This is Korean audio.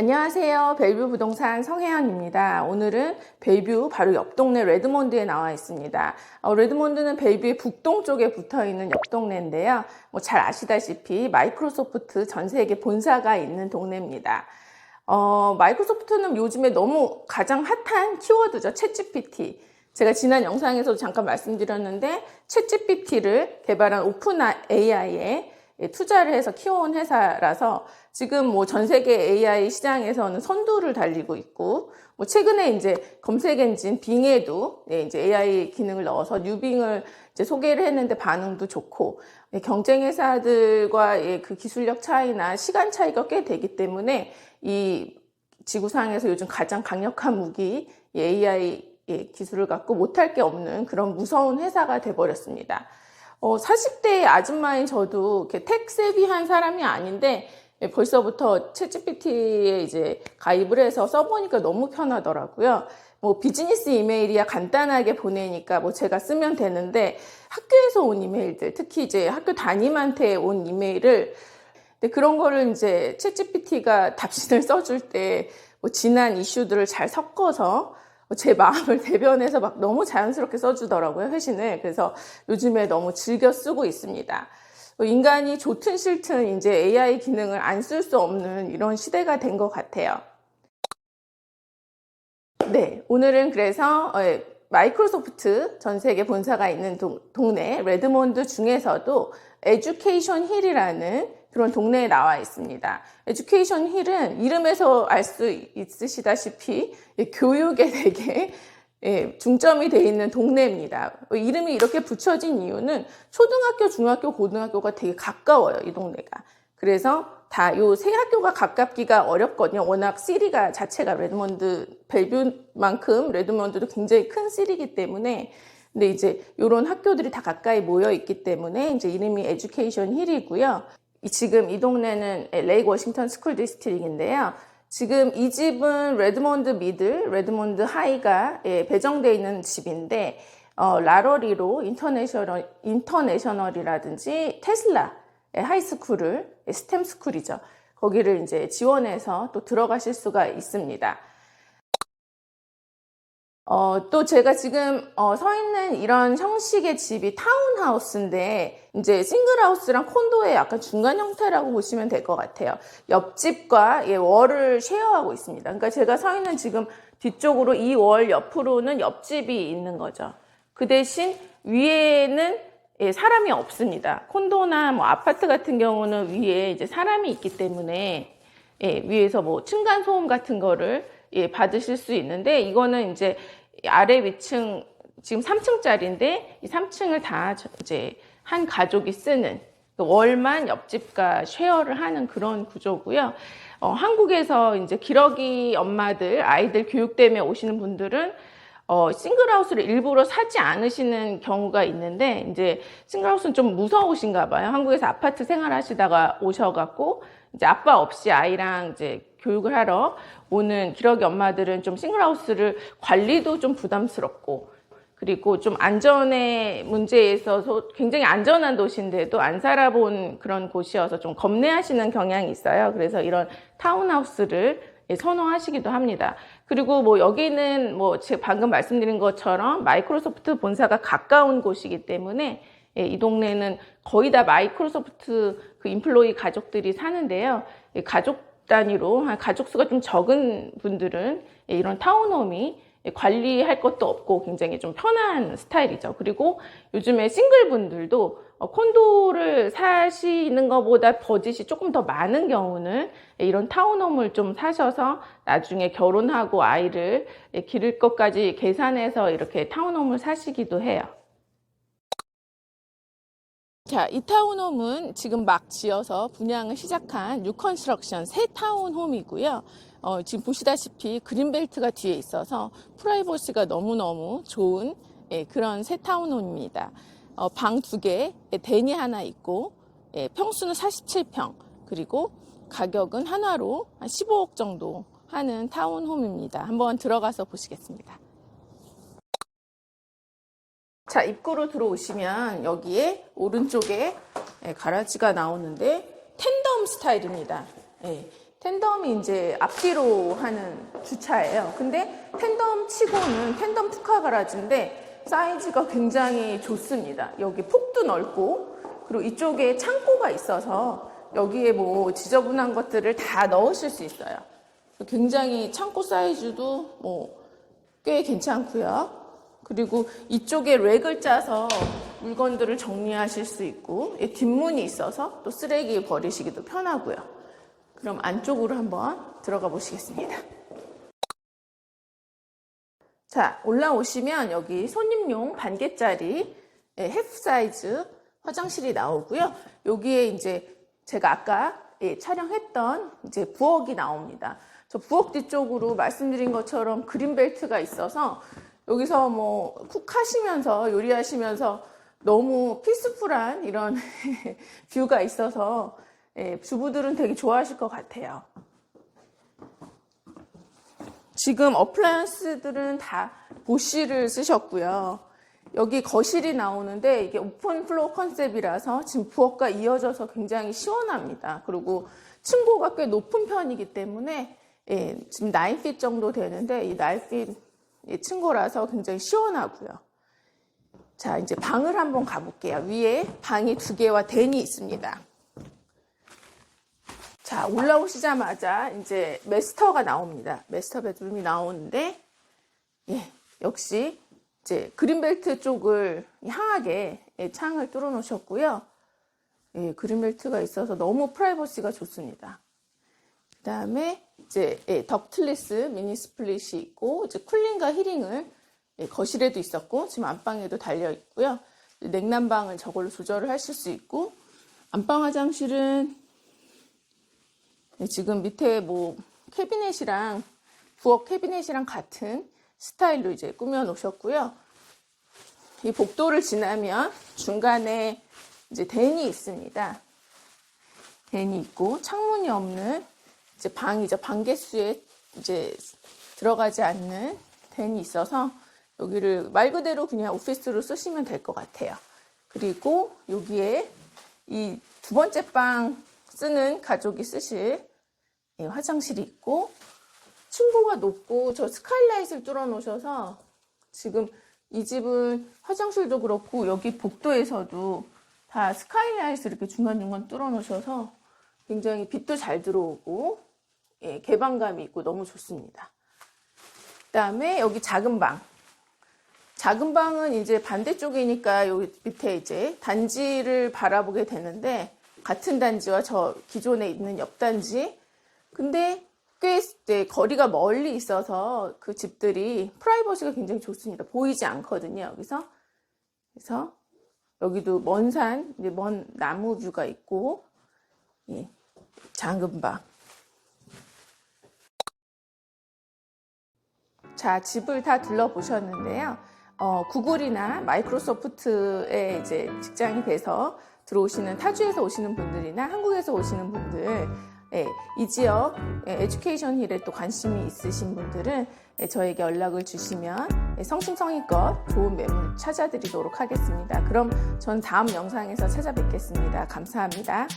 안녕하세요. 벨뷰 부동산 성혜연입니다. 오늘은 벨뷰 바로 옆 동네 레드몬드에 나와 있습니다. 어, 레드몬드는 벨뷰의 북동쪽에 붙어 있는 옆 동네인데요. 뭐 잘 아시다시피 마이크로소프트 전 세계 본사가 있는 동네입니다. 어, 마이크로소프트는 요즘에 너무 가장 핫한 키워드죠. 챗GPT. 제가 지난 영상에서도 잠깐 말씀드렸는데 챗GPT를 개발한 오픈 AI에 투자를 해서 키워온 회사라서 지금 뭐 전 세계 AI 시장에서는 선두를 달리고 있고 뭐 최근에 이제 검색 엔진 빙에도 네, 이제 AI 기능을 넣어서 뉴빙을 이제 소개를 했는데 반응도 좋고 네, 경쟁 회사들과의 그 기술력 차이나 시간 차이가 꽤 되기 때문에 이 지구상에서 요즘 가장 강력한 무기 이 AI 기술을 갖고 못할 게 없는 그런 무서운 회사가 돼버렸습니다. 어, 40대 아줌마인 저도 이렇게 텍 세비한 사람이 아닌데 예, 벌써부터 챗GPT에 이제 가입을 해서 써보니까 너무 편하더라고요. 뭐 비즈니스 이메일이야 간단하게 보내니까 뭐 제가 쓰면 되는데 학교에서 온 이메일들, 특히 이제 학교 담임한테 온 이메일을 근데 그런 거를 이제 챗GPT가 답신을 써줄 때 뭐 지난 이슈들을 잘 섞어서 제 마음을 대변해서 막 너무 자연스럽게 써주더라고요, 회신을. 그래서 요즘에 너무 즐겨 쓰고 있습니다. 인간이 좋든 싫든 이제 AI 기능을 안 쓸 수 없는 이런 시대가 된 것 같아요. 네, 오늘은 그래서 어, 마이크로소프트 전 세계 본사가 있는 동, 동네 레드몬드 중에서도 에듀케이션 힐이라는 그런 동네에 나와 있습니다. 에듀케이션 힐은 이름에서 알 수 있으시다시피 교육에 되게 예, 중점이 돼 있는 동네입니다. 이름이 이렇게 붙여진 이유는 초등학교, 중학교, 고등학교가 되게 가까워요, 이 동네가. 그래서 다 요 세 학교가 가깝기가 어렵거든요. 워낙 시리가 자체가 레드몬드 벨뷰만큼 레드몬드도 굉장히 큰 시리이기 때문에 근데 이제 요런 학교들이 다 가까이 모여 있기 때문에 이제 이름이 에듀케이션 힐이고요. 지금 이 동네는 레이크 워싱턴 스쿨 디스트릭인데요. 지금 이 집은 레드몬드 미들, 레드몬드 하이가 예, 배정되어 있는 집인데 어, 라러리로 인터내셔널, 인터내셔널이라든지 테슬라 하이스쿨을 스템 스쿨이죠. 거기를 이제 지원해서 또 들어가실 수가 있습니다. 어, 또 제가 지금 어, 서 있는 이런 형식의 집이 타운하우스인데 이제 싱글하우스랑 콘도의 약간 중간 형태라고 보시면 될 것 같아요. 옆집과 예, 월을 쉐어하고 있습니다. 그러니까 제가 서 있는 지금 뒤쪽으로 이 월 옆으로는 옆집이 있는 거죠. 그 대신 위에는 예, 사람이 없습니다. 콘도나 뭐 아파트 같은 경우는 위에 이제 사람이 있기 때문에 예, 위에서 뭐 층간 소음 같은 거를 예, 받으실 수 있는데 이거는 이제 아래 위층 지금 3층짜리인데 이 3층을 다 이제 한 가족이 쓰는 그 월만 옆집과 쉐어를 하는 그런 구조고요. 어, 한국에서 이제 기러기 엄마들 아이들 교육 때문에 오시는 분들은 어, 싱글하우스를 일부러 사지 않으시는 경우가 있는데 이제 싱글하우스는 좀 무서우신가 봐요. 한국에서 아파트 생활하시다가 오셔갖고 이제 아빠 없이 아이랑 이제 교육을 하러 오는 기러기 엄마들은 좀 싱글하우스를 관리도 좀 부담스럽고 그리고 좀 안전의 문제에 있어서 굉장히 안전한 도시인데도 안 살아본 그런 곳이어서 좀 겁내하시는 경향이 있어요. 그래서 이런 타운하우스를 선호하시기도 합니다. 그리고 뭐 여기는 뭐 제가 방금 말씀드린 것처럼 마이크로소프트 본사가 가까운 곳이기 때문에 예, 이 동네는 거의 다 마이크로소프트 그 인플로이 가족들이 사는데요. 가족 단위로 가족 수가 좀 적은 분들은 이런 타운홈이 관리할 것도 없고 굉장히 좀 편한 스타일이죠. 그리고 요즘에 싱글 분들도 어, 콘도를 사시는 것보다 버짓이 조금 더 많은 경우는 이런 타운홈을 좀 사셔서 나중에 결혼하고 아이를 기를 것까지 계산해서 이렇게 타운홈을 사시기도 해요. 자, 이 타운홈은 지금 막 지어서 분양을 시작한 뉴컨스트럭션 새 타운홈이고요. 어, 지금 보시다시피 그린벨트가 뒤에 있어서 프라이버시가 너무너무 좋은 예, 그런 새 타운홈입니다. 어, 방 두 개, 예, 대니 하나 있고 예, 평수는 47평 그리고 가격은 한화로 한 15억 정도 하는 타운홈입니다. 한번 들어가서 보시겠습니다. 자, 입구로 들어오시면 여기에 오른쪽에 예, 가라지가 나오는데 텐덤 스타일입니다. 예, 텐덤이 이제 앞뒤로 하는 주차예요. 근데 텐덤 치고는 텐덤 투카 가라지인데 사이즈가 굉장히 좋습니다. 여기 폭도 넓고 그리고 이쪽에 창고가 있어서 여기에 뭐 지저분한 것들을 다 넣으실 수 있어요. 굉장히 창고 사이즈도 뭐 꽤 괜찮고요. 그리고 이쪽에 렉을 짜서 물건들을 정리하실 수 있고 이 뒷문이 있어서 또 쓰레기 버리시기도 편하고요. 그럼 안쪽으로 한번 들어가 보시겠습니다. 자, 올라오시면 여기 손님용 반개짜리 예, 헤프 사이즈 화장실이 나오고요. 여기에 이제 제가 아까 예, 촬영했던 이제 부엌이 나옵니다. 저 부엌 뒤쪽으로 말씀드린 것처럼 그린벨트가 있어서 여기서 뭐 쿡 하시면서 요리하시면서 너무 피스풀한 이런 뷰가 있어서 예, 주부들은 되게 좋아하실 것 같아요. 지금 어플라이언스들은 다 보쉬를 쓰셨고요. 여기 거실이 나오는데 이게 오픈 플로어 컨셉이라서 지금 부엌과 이어져서 굉장히 시원합니다. 그리고 층고가 꽤 높은 편이기 때문에 예, 지금 9핏 정도 되는데 이 9핏 층고라서 굉장히 시원하고요. 자, 이제 방을 한번 가볼게요. 위에 방이 두 개와 댄이 있습니다. 자, 올라오시자마자 이제 메스터가 나옵니다. 메스터 베드룸이 나오는데, 예, 역시 이제 그린벨트 쪽을 향하게 예, 창을 뚫어 놓으셨고요. 예, 그린벨트가 있어서 너무 프라이버시가 좋습니다. 그 다음에 이제 예, 덕틀리스 미니 스플릿이 있고, 이제 쿨링과 히링을 예, 거실에도 있었고, 지금 안방에도 달려 있고요. 냉난방을 저걸로 조절을 하실 수 있고, 안방 화장실은 네, 지금 밑에 뭐 캐비넷이랑 부엌 캐비넷이랑 같은 스타일로 이제 꾸며 놓으셨고요. 이 복도를 지나면 중간에 이제 댄이 있습니다. 댄이 있고 창문이 없는 이제 방이죠. 방개수에 이제 들어가지 않는 댄이 있어서 여기를 말 그대로 그냥 오피스로 쓰시면 될 것 같아요. 그리고 여기에 이 두 번째 방 쓰는 가족이 쓰실 예, 화장실이 있고 층고가 높고 저 스카이라이트를 뚫어 놓으셔서 지금 이 집은 화장실도 그렇고 여기 복도에서도 다 스카이라이트 이렇게 중간중간 뚫어 놓으셔서 굉장히 빛도 잘 들어오고 예, 개방감이 있고 너무 좋습니다. 그다음에 여기 작은 방. 작은 방은 이제 반대쪽이니까 여기 밑에 이제 단지를 바라보게 되는데 같은 단지와 저 기존에 있는 옆 단지 근데 꽤 네, 거리가 멀리 있어서 그 집들이 프라이버시가 굉장히 좋습니다. 보이지 않거든요, 여기서. 그래서 여기도 먼 산, 먼 나무 뷰가 있고, 예, 작은 방. 자, 집을 다 둘러보셨는데요. 어, 구글이나 마이크로소프트에 이제 직장이 돼서 들어오시는 타주에서 오시는 분들이나 한국에서 오시는 분들, 예, 이 지역 예, 에듀케이션 힐에 또 관심이 있으신 분들은 예, 저에게 연락을 주시면 예, 성심성의껏 좋은 매물 찾아드리도록 하겠습니다. 그럼 전 다음 영상에서 찾아뵙겠습니다. 감사합니다.